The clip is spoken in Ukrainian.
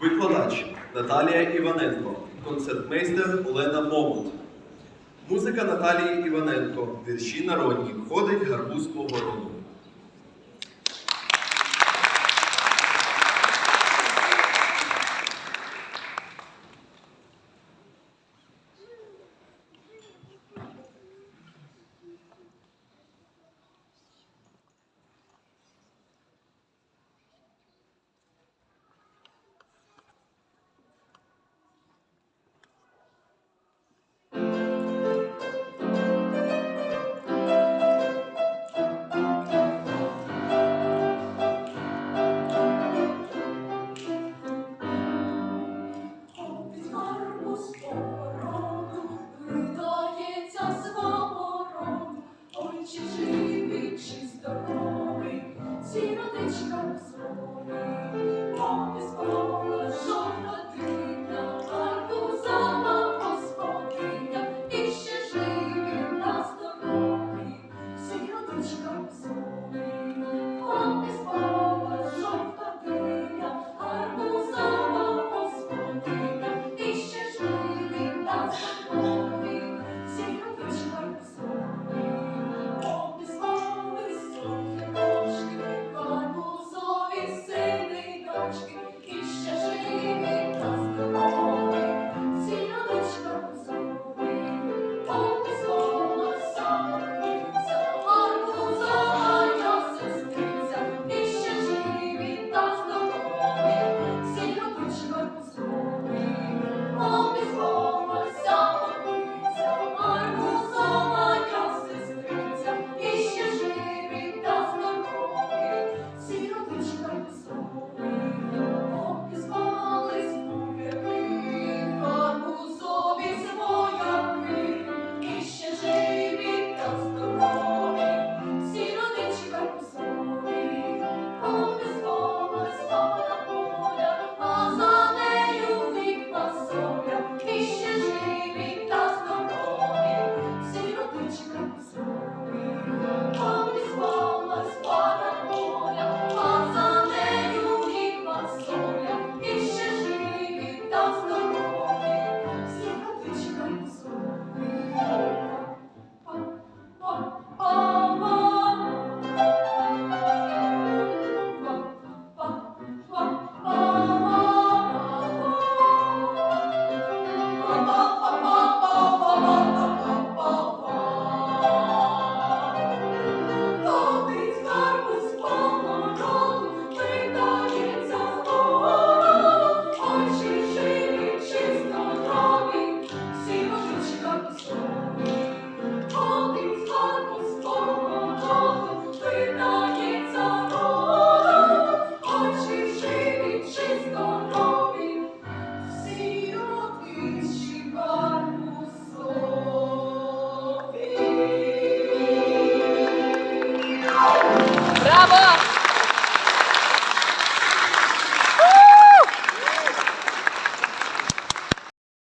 Викладач Наталія Іваненко, концертмейстер Олена Момот. Музика Наталії Іваненко. Вірші народні. входить гарбуз по городу. 好多啊